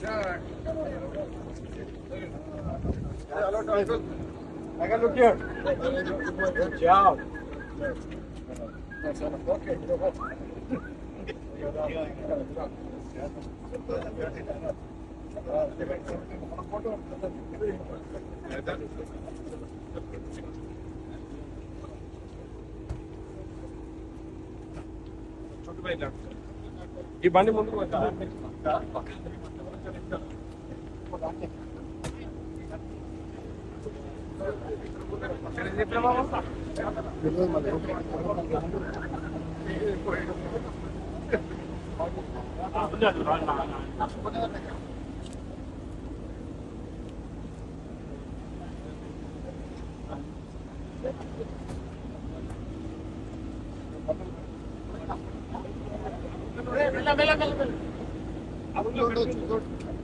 Take a look here. Good job. Okay, you go छोटे भाई ये बांधे मुंडू Mela, mela, mela, mela. ఈ బండి ముందుకు వచ్చా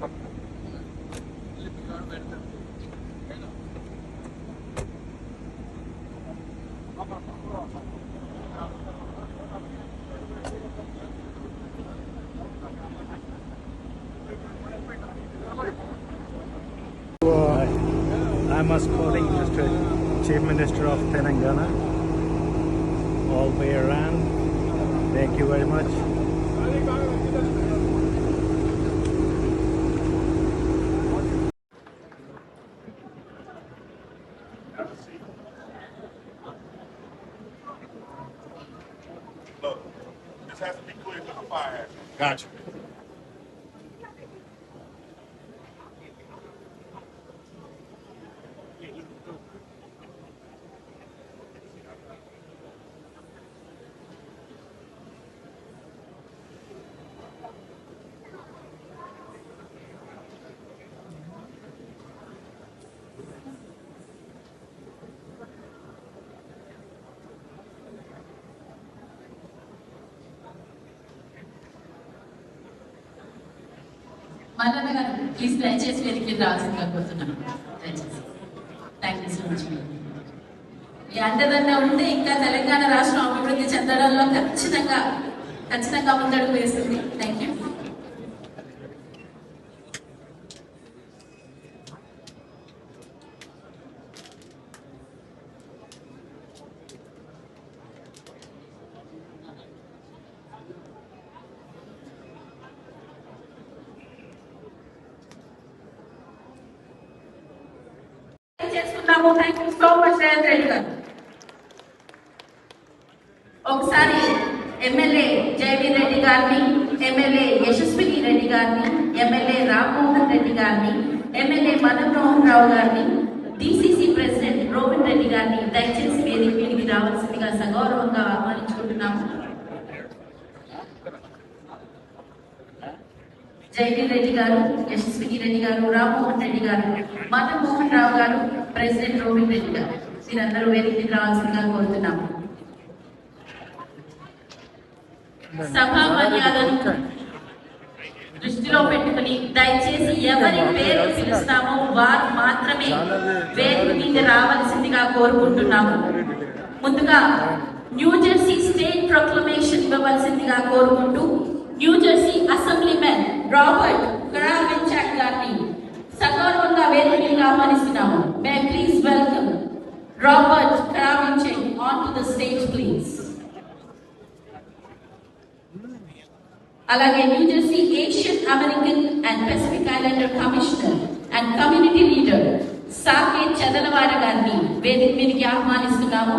I am escorting Mr. Chief Minister of Telangana all the way around. Thank you very much. Look, this has to be clear to the fire. Gotcha. Mallanna garu please దయచేసి వెనక్కి రావాల్సిందిగా కోరుతున్నాను. దయచేసి. Thank you so much మీ అండదండ ఉంటే ఇంకా తెలంగాణ రాష్ట్రం అభివృద్ధి చెందడంలో ఖచ్చితంగా ఖచ్చితంగా ముందడుగు వేస్తుంది థ్యాంక్ యూ చేసుకున్నాము thank you so much Revanth Reddy గారు. ఒకసారి ఎమ్మెల్యే జయవీర్ రెడ్డి గారిని ఎమ్మెల్యే యశస్విని రెడ్డి గారిని ఎమ్మెల్యే రామ్మోహన్ రెడ్డి గారిని ఎమ్మెల్యే మదన్మోహన్ రావు గారిని డిసిసి ప్రెసిడెంట్ రోహన్ రెడ్డి గారిని దయచేసి వేదిక మీదికి రావాల్సిందిగా సగౌరవంగా ఆహ్వానించుకుంటున్నాము. జయవీర్ రెడ్డి గారు యశస్విని రెడ్డి గారు రామ్మోహన్ రెడ్డి గారు మదన్ మోహన్ రావు గారు ప్రెసిడెంట్ రోహిత్ రెడ్డి గారు. మీరందరూ వేదిక రావాల్సిందిగా కోరుతున్నాము. సభా మర్యాదను దృష్టిలో పెట్టుకుని దయచేసి ఎవరి పేరు పిలుస్తామో వారు మాత్రమే వేదిక మీద రావాల్సిందిగా కోరుకుంటున్నాము. ముందుగా New Jersey state Robert Karabinchak గారిని సగౌరవంగా వేదిక ఆహ్వానిస్తున్నాము. May please welcome Robert Karabinchak onto the stage please అలాగే New Jersey Asian American and Pacific Islander commissioner and community leader Sake Chadalavada గారిని వేదిక మీదకి ఆహ్వానిస్తున్నాము.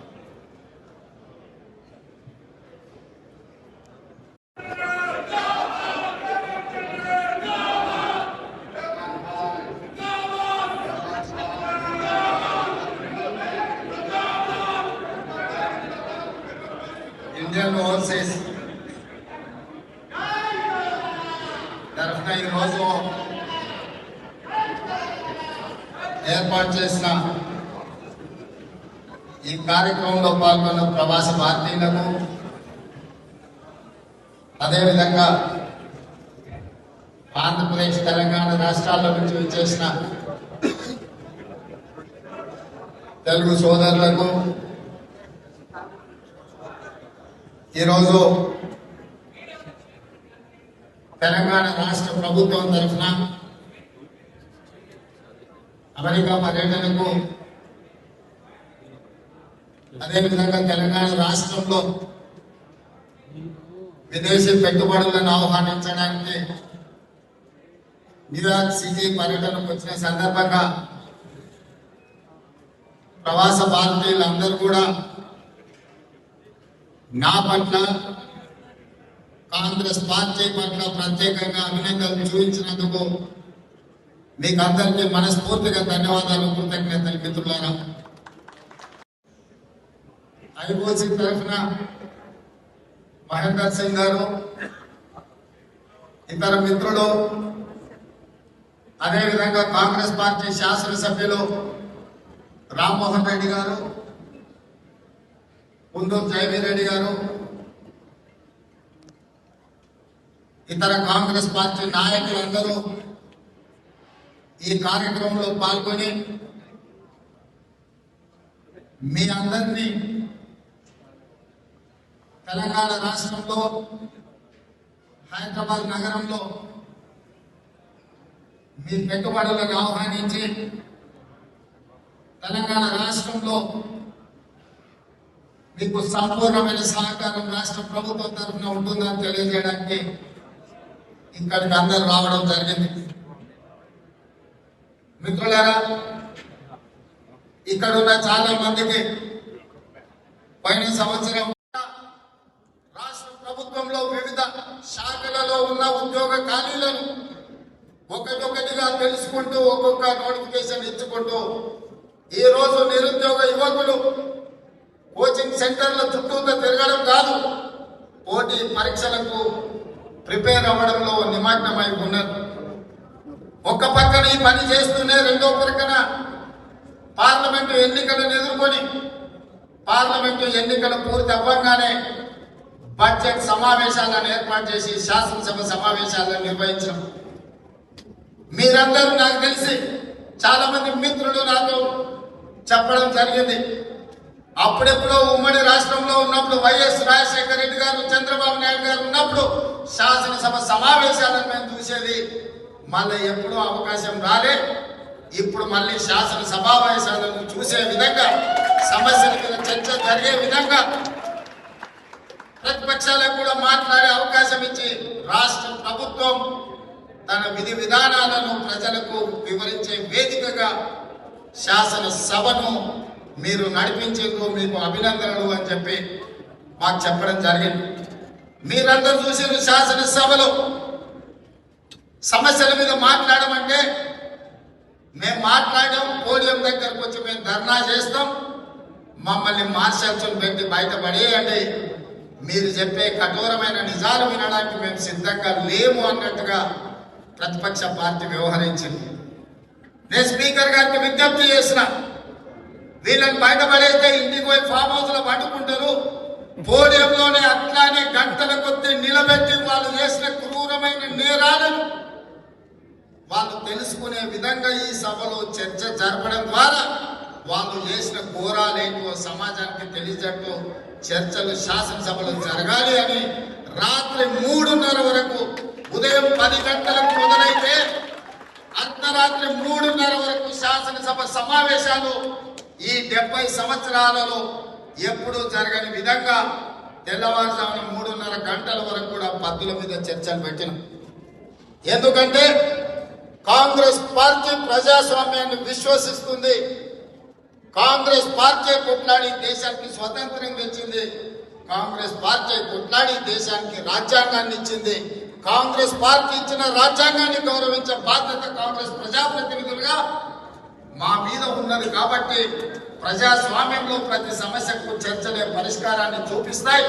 ఇండియన్ ఓవర్సీస్ తరఫున ఈరోజు ఏర్పాటు చేసిన ఈ కార్యక్రమంలో పాల్గొన్న ప్రవాస భారతీయులకు అదేవిధంగా ఆంధ్రప్రదేశ్ తెలంగాణ రాష్ట్రాల నుంచి వచ్చేసిన తెలుగు సోదరులకు ఈరోజు తెలంగాణ రాష్ట్ర ప్రభుత్వం తరఫున అమెరికా పర్యటనకు అదేవిధంగా తెలంగాణ రాష్ట్రంలో విదేశీ పెట్టుబడులను ఆహ్వానించడానికి న్యూయార్క్ సిటీ పర్యటనకు వచ్చిన సందర్భంగా ప్రవాస భారతీయులందరూ కూడా నా పట్ల కాంగ్రెస్ పార్టీ పట్ల ప్రత్యేకంగా అభినందనలు చూపించినందుకు మీకు అందరికీ మనస్ఫూర్తిగా ధన్యవాదాలు కృతజ్ఞతలు మిత్రులారా. ఐఓసి తరఫున మహేందర్ సింగ్ గారు ఇతర మిత్రులు అదేవిధంగా కాంగ్రెస్ పార్టీ శాసనసభ్యులు రామ్మోహన్ రెడ్డి గారు కుందూరు జయవీర్ రెడ్డి గారు ఇతర కాంగ్రెస్ పార్టీ నాయకులందరూ ఈ కార్యక్రమంలో పాల్గొని మీ అందరినీ తెలంగాణ రాష్ట్రంలో హైదరాబాద్ నగరంలో మీ పెట్టుబడులను ఆహ్వానించి తెలంగాణ రాష్ట్రంలో మీకు సంపూర్ణమైన సహకారం రాష్ట్ర ప్రభుత్వం తరఫున ఉంటుందని తెలియజేయడానికి ఇక్కడికి అందరు రావడం జరిగింది. మిత్రులారా ఇక్కడ ఉన్న చాలా మందికి పైన సంవత్సరం రాష్ట్ర ప్రభుత్వంలో వివిధ శాఖలలో ఉన్న ఉద్యోగ ఖాళీలను ఒకటొకటిగా తెలుసుకుంటూ ఒక్కొక్క నోటిఫికేషన్ ఇచ్చుకుంటూ ఈ రోజు నిరుద్యోగ యువకులు కోచింగ్ సెంటర్ల చుట్టూతో తిరగడం కాదు. పోటీ పరీక్షలకు ప్రిపేర్ అవ్వడంలో నిమగ్నమై ఉన్నారు. ఒక పక్కన ఈ పని చేస్తూనే రెండో పక్కన పార్లమెంటు ఎన్నికలను ఎదుర్కొని పార్లమెంటు ఎన్నికలు పూర్తి అవ్వగానే బడ్జెట్ సమావేశాలను ఏర్పాటు చేసి శాసనసభ సమావేశాలను నిర్వహించడం. మీరందరూ నాకు తెలిసి చాలా మంది మిత్రులు నాతో చెప్పడం జరిగింది. అప్పుడెప్పుడో ఉమ్మడి రాష్ట్రంలో ఉన్నప్పుడు వైఎస్ రాజశేఖర రెడ్డి గారు చంద్రబాబు నాయుడు గారు ఉన్నప్పుడు శాసనసభ సమావేశాలను మేము చూసేది. మళ్ళీ ఎప్పుడూ అవకాశం రాలే. ఇప్పుడు మళ్ళీ శాసన సమావేశాలను చూసే విధంగా సమస్యల మీద చర్చ జరిగే విధంగా ప్రతిపక్షాలకు కూడా మాట్లాడే అవకాశం ఇచ్చి రాష్ట్ర ప్రభుత్వం తన విధి విధానాలను ప్రజలకు వివరించే వేదికగా శాసన సభను మీరు నడిపించేందుకు మీకు అభినందనలు అని చెప్పి మాకు చెప్పడం జరిగింది. మీరందరూ చూసారు శాసనసభలో సమస్యల మీద మాట్లాడమంటే మేము మాట్లాడాం పోడియం దగ్గరకు వచ్చి మేము ధర్నా చేస్తాం. మమ్మల్ని మార్షల్స్ని పెట్టి బయటపడేయండి. మీరు చెప్పే కఠోరమైన నిజాలు వినడానికి మేము సిద్ధంగా లేము అన్నట్టుగా ప్రతిపక్ష పార్టీ వ్యవహరించింది. నేను స్పీకర్ గారికి విజ్ఞప్తి చేసిన వీళ్ళని బయటపడేస్తే ఇంటికి పోయి ఫామ్ హౌస్లో పట్టుకుంటారు పోడియంలోనే అట్లానే గంటల కొద్ది నిలబెట్టి వాళ్ళు చేసిన క్రూరమైన నేరాలను వాళ్ళు తెలుసుకునే విధంగా ఈ సభలో చర్చ జరపడం ద్వారా వాళ్ళు చేసిన ఘోరాలేంటో సమాజానికి తెలియజట్టు చర్చలు శాసనసభలో జరగాలి అని రాత్రి మూడున్నర వరకు ఉదయం పది గంటలకు మొదలైతే అర్ధరాత్రి మూడున్నర వరకు శాసనసభ సమావేశాలు ఈ డెబ్బై సంవత్సరాలలో ఎప్పుడూ జరగని విధంగా తెల్లవారుజామున మూడున్నర గంటల వరకు కూడా పద్దుల మీద చర్చలు పెట్టిన. ఎందుకంటే కాంగ్రెస్ పార్టీ ప్రజాస్వామ్యాన్ని విశ్వసిస్తుంది. కాంగ్రెస్ పార్టీ కొట్లాడి దేశానికి స్వతంత్రం తెచ్చింది. కాంగ్రెస్ పార్టీ కొట్లాడి దేశానికి రాజ్యాంగాన్ని ఇచ్చింది. కాంగ్రెస్ పార్టీ ఇచ్చిన రాజ్యాంగాన్ని గౌరవించే బాధ్యత కాంగ్రెస్ ప్రజాప్రతినిధులుగా మా మీద ఉన్నది కాబట్టి ప్రజాస్వామ్యంలో ప్రతి సమస్యకు చర్చలే పరిష్కారాన్ని చూపిస్తాయి.